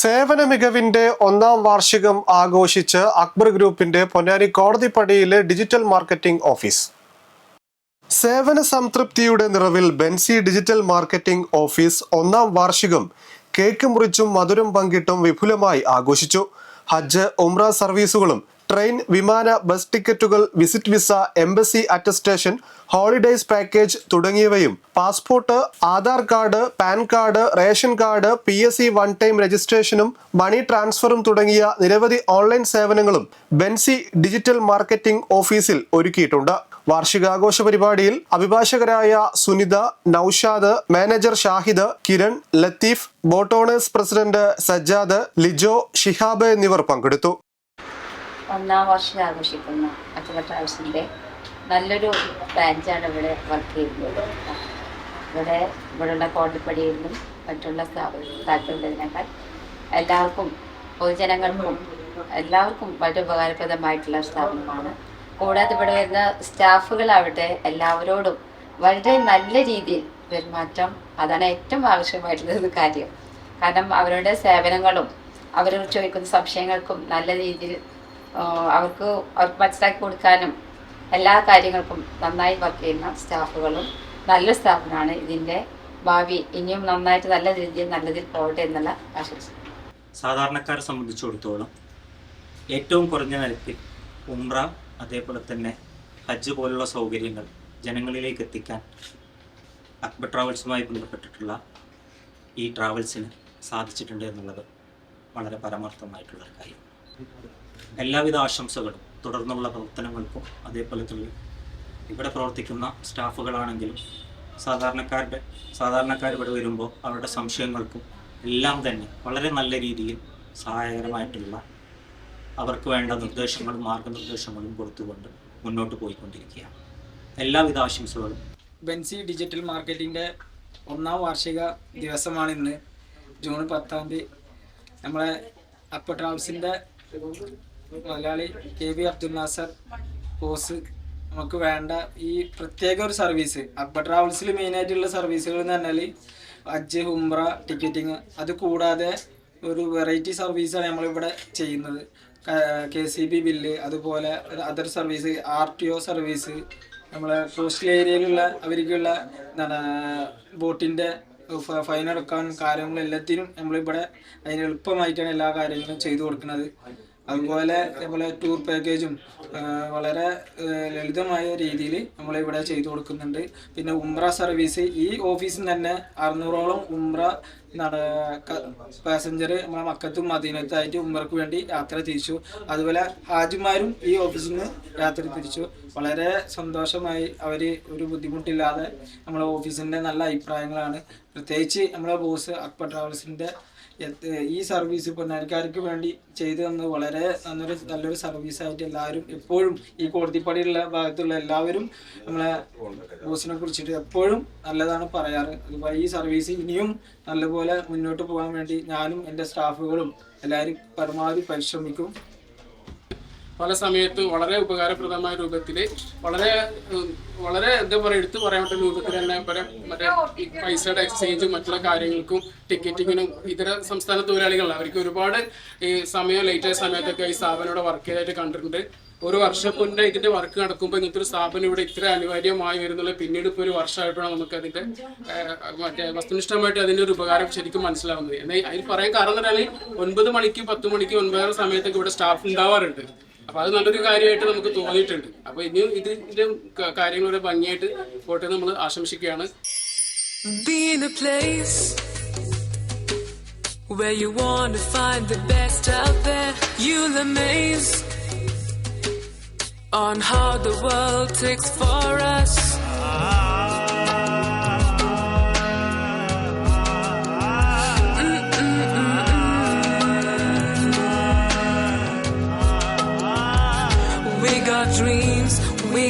സേവന മികവിന്റെ ഒന്നാം വാർഷികം ആഘോഷിച്ച് അക്ബർ ഗ്രൂപ്പിന്റെ പൊന്നാനി കോടതിപ്പടിയിലെ ഡിജിറ്റൽ മാർക്കറ്റിംഗ് ഓഫീസ്. സേവന സംതൃപ്തിയുടെ നിറവിൽ ബെൻസി ഡിജിറ്റൽ മാർക്കറ്റിംഗ് ഓഫീസ് ഒന്നാം വാർഷികം കേക്ക് മുറിച്ചും മധുരം പങ്കിട്ടും വിപുലമായി ആഘോഷിച്ചു. ഹജ്ജ് ഉംറ സർവീസുകളും ട്രെയിൻ വിമാന ബസ് ടിക്കറ്റുകൾ visit visa embassy attestation holidays package തുടങ്ങിയവയും passport Aadhaar card PAN card ration card P S C one time രജിസ്ട്രേഷനും മണി ട്രാൻസ്ഫറും തുടങ്ങിയ നിരവധി ഓൺലൈൻ സേവനങ്ങളും ബെൻസി ഡിജിറ്റൽ മാർക്കറ്റിംഗ് ഓഫീസിൽ ഒരുക്കിയിട്ടുണ്ട്. വാർഷികാഘോഷ പരിപാടിയിൽ അഭിഭാഷകരായ Sunitha Naushad manager Shahid Kiran Latheef boat owners president Sajjad Lijo Shihab എന്നിവർ പങ്കെടുത്തു. ഒന്നാം വർഷം ആഘോഷിക്കുന്ന അച്ഛന ട്രാവൽസിന്റെ നല്ലൊരു ബ്രാഞ്ചാണ് ഇവിടെ വർക്ക് ചെയ്യുന്നത്. ഇവിടെ ഇവിടെയുള്ള കോട്ടപ്പടിയിലും മറ്റുള്ള സ്ഥലത്തുള്ളതിനേക്കാൾ എല്ലാവർക്കും പൊതുജനങ്ങൾക്കും എല്ലാവർക്കും വളരെ ഉപകാരപ്രദമായിട്ടുള്ള സ്ഥാപനമാണ്. കൂടാതെ ഇവിടെ വരുന്ന സ്റ്റാഫുകളാവട്ടെ എല്ലാവരോടും വളരെ നല്ല രീതിയിൽ പെരുമാറ്റം അതാണ് ഏറ്റവും ആവശ്യമായിട്ടുള്ള കാര്യം. കാരണം അവരുടെ സേവനങ്ങളും അവർ ചോദിക്കുന്ന സംശയങ്ങൾക്കും നല്ല രീതിയിൽ അവർക്ക് അവർക്ക് മനസ്സിലാക്കി കൊടുക്കാനും എല്ലാ കാര്യങ്ങൾക്കും നന്നായി വർക്ക് ചെയ്യുന്ന സ്റ്റാഫുകളും നല്ല സ്ഥാപനമാണ് ഇതിന്റെ ഭാവി. ഇനിയും നന്നായിട്ട് നല്ല രീതിയിൽ നല്ലതിൽ പോകട്ടെ എന്നുള്ള ആശംസ. സാധാരണക്കാരെ സംബന്ധിച്ചിടത്തോളം ഏറ്റവും കുറഞ്ഞ നിരക്കിൽ ഉംറ അതേപോലെ തന്നെ ഹജ്ജ് പോലുള്ള സൗകര്യങ്ങൾ ജനങ്ങളിലേക്ക് എത്തിക്കാൻ അക്ബർ ട്രാവൽസുമായി ബന്ധപ്പെട്ടിട്ടുള്ള ഈ ട്രാവൽസിന് സാധിച്ചിട്ടുണ്ട് എന്നുള്ളത് വളരെ പരമാർത്ഥമായിട്ടുള്ള കാര്യം. എല്ലാവിധ ആശംസകളും തുടർന്നുള്ള പ്രവർത്തനങ്ങൾക്കും അതേപോലെ തന്നെ ഇവിടെ പ്രവർത്തിക്കുന്ന സ്റ്റാഫുകളാണെങ്കിലും സാധാരണക്കാരുടെ സാധാരണക്കാർ ഇവിടെ വരുമ്പോൾ അവരുടെ സംശയങ്ങൾക്കും എല്ലാം തന്നെ വളരെ നല്ല രീതിയിൽ സഹായകരമായിട്ടുള്ള അവർക്ക് വേണ്ട നിർദ്ദേശങ്ങളും മാർഗനിർദ്ദേശങ്ങളും കൊടുത്തുകൊണ്ട് മുന്നോട്ട് പോയിക്കൊണ്ടിരിക്കുകയാണ്. എല്ലാവിധ ആശംസകളും. ബെൻസി ഡിജിറ്റൽ മാർക്കറ്റിന്റെ ഒന്നാം വാർഷിക ദിവസമാണ് ഇന്ന് ജൂൺ പത്താം തീയതി. നമ്മളെ അപ്പ ട്രാവൽസിന്റെ മുതലാളി K B Abdul Nasar boss നമുക്ക് വേണ്ട ഈ പ്രത്യേക ഒരു സർവീസ് അക്ബർ ട്രാവൽസിൽ മെയിനായിട്ടുള്ള സർവീസുകൾ എന്ന് പറഞ്ഞാൽ ഹജ്ജ് ഹുംറ ടിക്കറ്റിങ് അത് കൂടാതെ ഒരു വെറൈറ്റി സർവീസാണ് നമ്മളിവിടെ ചെയ്യുന്നത്. കെ സി ബി ബില്ല് അതുപോലെ other service R T O service നമ്മളെ കോസ്റ്റൽ ഏരിയയിലുള്ള അവർക്കുള്ള എന്താണ് ബോട്ടിന്റെ ഫൈൻ അടക്കാൻ കാര്യങ്ങളും എല്ലാത്തിനും നമ്മളിവിടെ അതിന് എളുപ്പമായിട്ടാണ് എല്ലാ കാര്യങ്ങളും ചെയ്തു കൊടുക്കുന്നത്. അതുപോലെ നമ്മളെ ടൂർ പാക്കേജും വളരെ ലളിതമായ രീതിയിൽ നമ്മളിവിടെ ചെയ്തു കൊടുക്കുന്നുണ്ട്. പിന്നെ ഉംറ സർവീസ് ഈ ഓഫീസിൽ തന്നെ അറുന്നൂറോളം ഉംറ പാസഞ്ചർ നമ്മളെ മക്കത്തും മദീനത്തായിട്ട് ഉംറക്ക് വേണ്ടി യാത്ര തിരിച്ചു. അതുപോലെ ഹാജിമാരും ഈ ഓഫീസിൽ നിന്ന് യാത്ര തിരിച്ചു. വളരെ സന്തോഷമായി അവർ ഒരു ബുദ്ധിമുട്ടില്ലാതെ നമ്മളെ ഓഫീസിന്റെ നല്ല അഭിപ്രായങ്ങളാണ്. പ്രത്യേകിച്ച് നമ്മളെ ബോസ് അക്ബർ ട്രാവൽസിന്റെ ഈ സർവീസ് പൊന്നാനിക്കാർക്ക് വേണ്ടി ചെയ്തു തന്നത് വളരെ നല്ലൊരു നല്ലൊരു സർവീസായിട്ട് എല്ലാവരും എപ്പോഴും ഈ കോടതിപ്പടിയുള്ള ഭാഗത്തുള്ള എല്ലാവരും നമ്മളെ ബോസിനെ കുറിച്ചിട്ട് എപ്പോഴും നല്ലതാണ് പറയാറ്. അതുപോലെ ഈ സർവീസ് ഇനിയും നല്ലപോലെ മുന്നോട്ട് പോകാൻ വേണ്ടി ഞാനും എന്റെ സ്റ്റാഫുകളും എല്ലാവരും പരമാവധി പരിശ്രമിക്കും. പല സമയത്ത് വളരെ ഉപകാരപ്രദമായ രൂപത്തിൽ വളരെ വളരെ എന്താ പറയുക എടുത്തു പറയാൻ പറ്റുന്ന രൂപത്തിൽ തന്നെ മറ്റേ പൈസയുടെ എക്സ്ചേഞ്ചും മറ്റുള്ള കാര്യങ്ങൾക്കും ടിക്കറ്റിങ്ങിനും ഇതര സംസ്ഥാന തൊഴിലാളികളാണ് അവർക്ക് ഒരുപാട് ഈ സമയം ലേറ്റായ സമയത്തൊക്കെ ഈ സ്ഥാപനം ഇവിടെ വർക്ക് ചെയ്തായിട്ട് കണ്ടിട്ടുണ്ട്. ഒരു വർഷം മുന്നേ ഇതിന്റെ വർക്ക് നടക്കുമ്പോൾ ഇങ്ങനത്തെ ഒരു സ്ഥാപനം ഇവിടെ ഇത്ര അനിവാര്യമായി വരുന്നുള്ള പിന്നീട് ഇപ്പോൾ ഒരു വർഷമായിട്ടാണ് നമുക്ക് അതിന്റെ മറ്റേ വസ്തുനിഷ്ഠമായിട്ട് അതിന്റെ ഒരു ഉപകാരം ശരിക്കും മനസ്സിലാവുന്നത്. എന്നാൽ അതിന് പറയാൻ കാരണം എന്ന് പറഞ്ഞാൽ ഒൻപത് മണിക്ക് പത്ത് മണിക്ക് ഒൻപതര സമയത്തൊക്കെ ഇവിടെ സ്റ്റാഫ് ഉണ്ടാവാറുണ്ട്. അപ്പൊ അത് നല്ലൊരു കാര്യമായിട്ട് നമുക്ക് തോന്നിയിട്ടുണ്ട് അപ്പൊ ഇനിയും ഇതിന്റെ കാര്യങ്ങളുടെ ഭംഗിയായിട്ട് പോട്ടെ നമ്മൾ ആശംസിക്കുകയാണ് where you want to find the best out there. You'll amaze on how the world takes for us. We